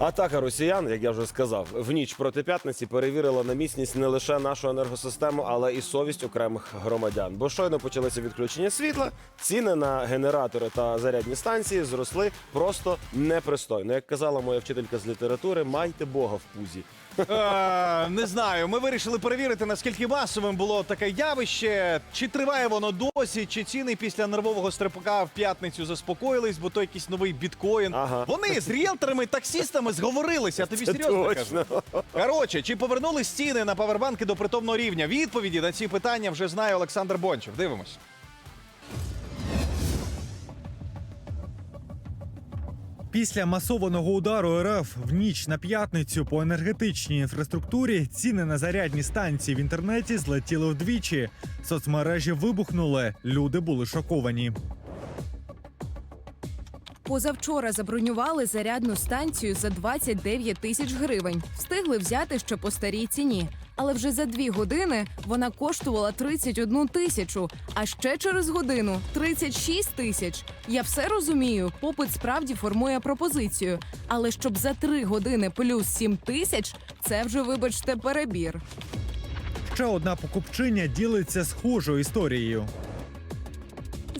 Атака росіян, як я вже сказав, в ніч проти п'ятниці перевірила на міцність не лише нашу енергосистему, але і совість окремих громадян. Бо щойно почалися відключення світла, ціни на генератори та зарядні станції зросли просто непристойно. Як казала моя вчителька з літератури, майте Бога в пузі. Е, не знаю. Ми вирішили перевірити, наскільки масовим було таке явище. Чи триває воно досі, чи ціни після нервового стрибка в п'ятницю заспокоїлись, бо то якийсь новий біткоін. Ага. Вони з ріелторами, таксістами зговорилися. Тобі серйозно кажу. Коротше, чи повернулись ціни на павербанки до притомного рівня? Відповіді на ці питання вже знає Олександр Бончев. Дивимось. Після масованого удару РФ в ніч на п'ятницю по енергетичній інфраструктурі ціни на зарядні станції в інтернеті злетіли вдвічі. Соцмережі вибухнули. Люди були шоковані. Позавчора забронювали зарядну станцію за 29 тисяч гривень. Встигли взяти ще по старій ціні. Але вже за дві години вона коштувала 31 тисячу, а ще через годину 36 тисяч. Я все розумію, попит справді формує пропозицію. Але щоб за три години плюс 7 тисяч, це вже, вибачте, перебір. Ще одна покупчиня ділиться схожою історією.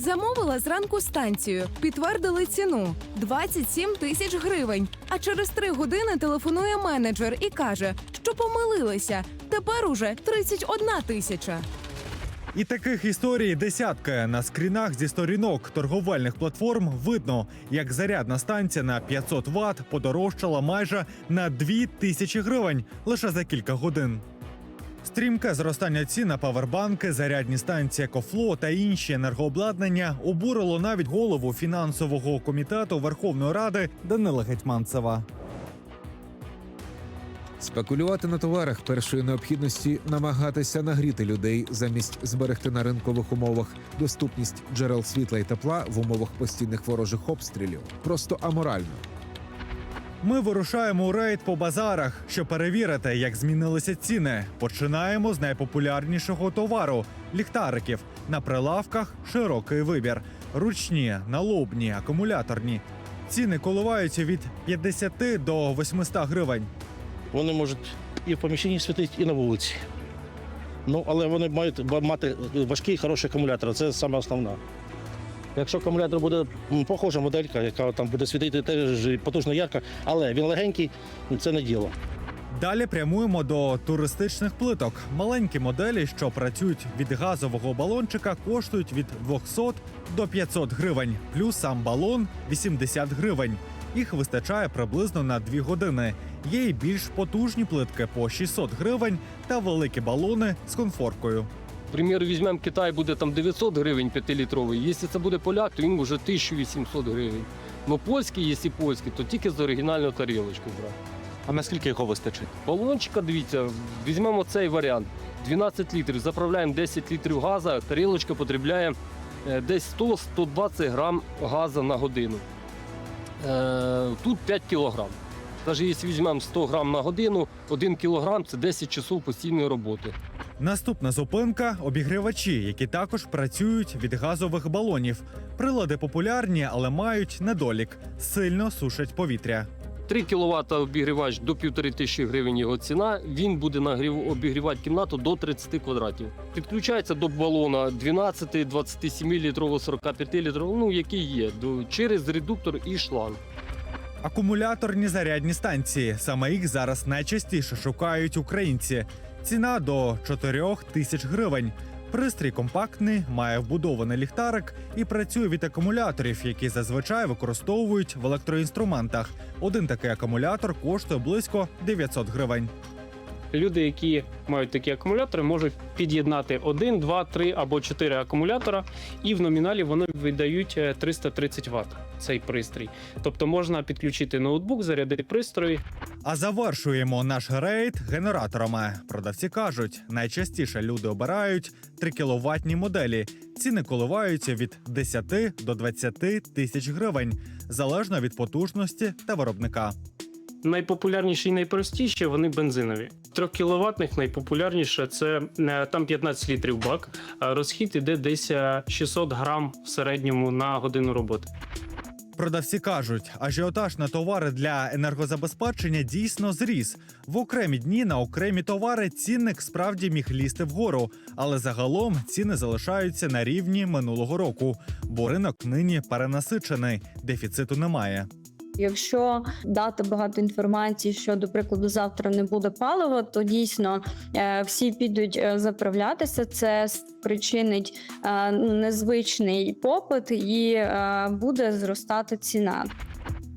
Замовила зранку станцію, підтвердили ціну 27 тисяч гривень. А через три години телефонує менеджер і каже, що помилилися. Тепер уже 31 тисяча. І таких історій десятки на скрінах зі сторінок торговельних платформ видно, як зарядна станція на 500 Вт подорожчала майже на 2 тисячі гривень лише за кілька годин. Стрімке зростання цін на павербанки, зарядні станції Екофло та інші енергообладнання обурило навіть голову фінансового комітету Верховної Ради Данила Гетьманцева. Спекулювати на товарах першої необхідності, намагатися нагріти людей замість зберегти на ринкових умовах доступність джерел світла і тепла в умовах постійних ворожих обстрілів просто аморально. Ми вирушаємо у рейд по базарах, щоб перевірити, як змінилися ціни. Починаємо з найпопулярнішого товару ліхтариків. На прилавках широкий вибір: ручні, налобні, акумуляторні. Ціни коливаються від 50 до 800 гривень. Вони можуть і в поміщенні світити, і на вулиці. Ну, але вони мають мати важкий хороший акумулятор, це саме основне. Якщо акумулятор буде похожа моделька, яка там буде світити теж потужно ярко, але він легенький, це не діло. Далі прямуємо до туристичних плиток. Маленькі моделі, що працюють від газового балончика, коштують від 200 до 500 гривень, плюс сам балон 80 гривень. Їх вистачає приблизно на 2 години. Є й більш потужні плитки по 600 гривень та великі балони з конфоркою. К примеру, візьмемо Китай, буде там 900 гривень 5-літровий. Якщо це буде поляк, то він вже 1800 гривень. Ну польський, якщо польський, то тільки з оригінальною тарілочку брати. А наскільки його вистачить? Балончика, дивіться, візьмемо цей варіант. 12 літрів, заправляємо 10 літрів газу, тарілочка потребляє е, десь 100-120 грам газу на годину. Е, Тут 5 кілограм. Навіть якщо візьмемо 100 грам на годину, 1 кілограм це 10 часов постійної роботи. Наступна зупинка обігрівачі, які також працюють від газових балонів. Прилади популярні, але мають недолік сильно сушать повітря. 3 кВт обігрівач до 1500 тисячі гривень його ціна. Він буде нагрів, обігрівати кімнату до 30 квадратів. Підключається до балона 12, 27 літрового, 45 літрового, ну який є, через редуктор і шланг. Акумуляторні зарядні станції. Саме їх зараз найчастіше шукають українці. Ціна до 4 тисяч гривень. Пристрій компактний, має вбудований ліхтарик і працює від акумуляторів, які зазвичай використовують в електроінструментах. Один такий акумулятор коштує близько 900 гривень. Люди, які мають такі акумулятори, можуть під'єднати один, два, три або чотири акумулятора, і в номіналі вони видають е, 330 Вт цей пристрій. Тобто можна підключити ноутбук, зарядити пристрої, А завершуємо наш рейд генераторами. Продавці кажуть, найчастіше люди обирають 3 кіловатні моделі. Ціни коливаються від 10 до 20 тисяч гривень, залежно від потужності та виробника. Найпопулярніші і найпростіші вони бензинові. Трьох кіловатних найпопулярніше це е, там 15 літрів бак. Розхід іде десь е, 600 грам в середньому на годину роботи. Продавці кажуть, ажіотаж на товари для енергозабезпечення дійсно зріс. В окремі дні на окремі товари цінник справді міг лізти вгору, але загалом ціни залишаються на рівні минулого року, бо ринок нині перенасичений, дефіциту немає. Якщо дати багато інформації, що, до прикладу, завтра не буде палива, то дійсно е, всі підуть е, заправлятися. Це спричинить е, незвичний попит і буде зростати ціна.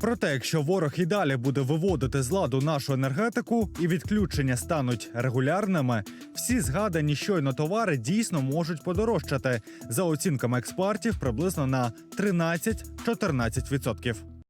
Проте, якщо ворог і далі буде виводити з ладу нашу енергетику і відключення стануть регулярними, всі згадані щойно товари дійсно можуть подорожчати за оцінками експертів приблизно на 13-14%.